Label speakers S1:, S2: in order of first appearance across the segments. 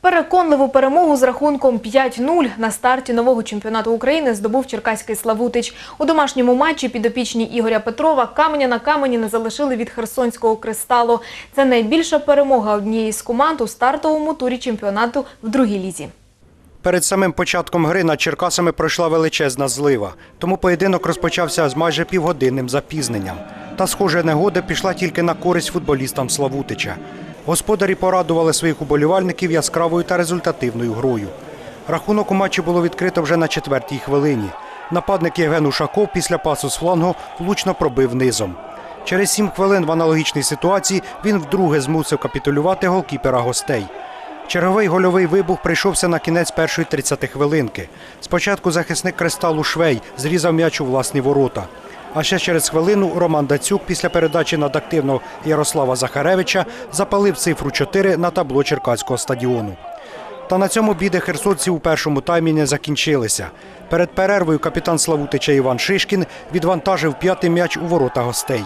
S1: Переконливу перемогу з рахунком 5-0 на старті нового чемпіонату України здобув черкаський Славутич. У домашньому матчі підопічні Ігоря Петрова каменя на камені не залишили від Херсонського кристалу. Це найбільша перемога однієї з команд у стартовому турі чемпіонату в другій лізі.
S2: Перед самим початком гри над Черкасами пройшла величезна злива, тому поєдинок розпочався з майже півгодинним запізненням. Та, схоже, негода пішла тільки на користь футболістам Славутича. Господарі порадували своїх уболівальників яскравою та результативною грою. Рахунок у матчі було відкрито вже на четвертій хвилині. Нападник Євген Ушаков після пасу з флангу влучно пробив низом. Через сім хвилин в аналогічній ситуації він вдруге змусив капітулювати голкіпера гостей. Черговий гольовий вибух прийшовся на кінець першої 30 хвилинки. Спочатку захисник кристалу Швей зрізав м'яч у власні ворота. А ще через хвилину Роман Дацюк після передачі над активного Ярослава Захаревича запалив цифру 4 на табло Черкаського стадіону. Та на цьому біди херсонців у першому таймі не закінчилися. Перед перервою капітан Славутича Іван Шишкін відвантажив п'ятий м'яч у ворота гостей.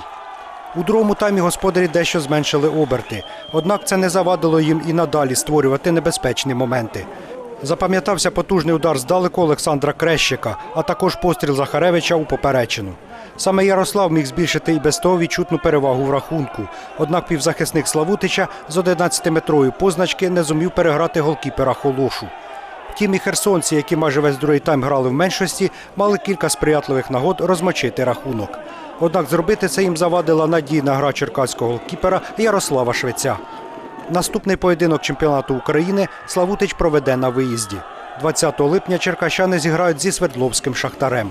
S2: У другому таймі господарі дещо зменшили оберти, однак це не завадило їм і надалі створювати небезпечні моменти. Запам'ятався потужний удар здалеку Олександра Крещика, а також постріл Захаревича у поперечину. Саме Ярослав міг збільшити і без того відчутну перевагу в рахунку. Однак півзахисник Славутича з 11-метрової позначки не зумів переграти голкіпера Холошу. Втім, і херсонці, які майже весь другий тайм грали в меншості, мали кілька сприятливих нагод розмочити рахунок. Однак зробити це їм завадила надійна гра черкаського голкіпера Ярослава Швеця. Наступний поєдинок чемпіонату України Славутич проведе на виїзді. 20 липня черкащани зіграють зі Свердловським шахтарем.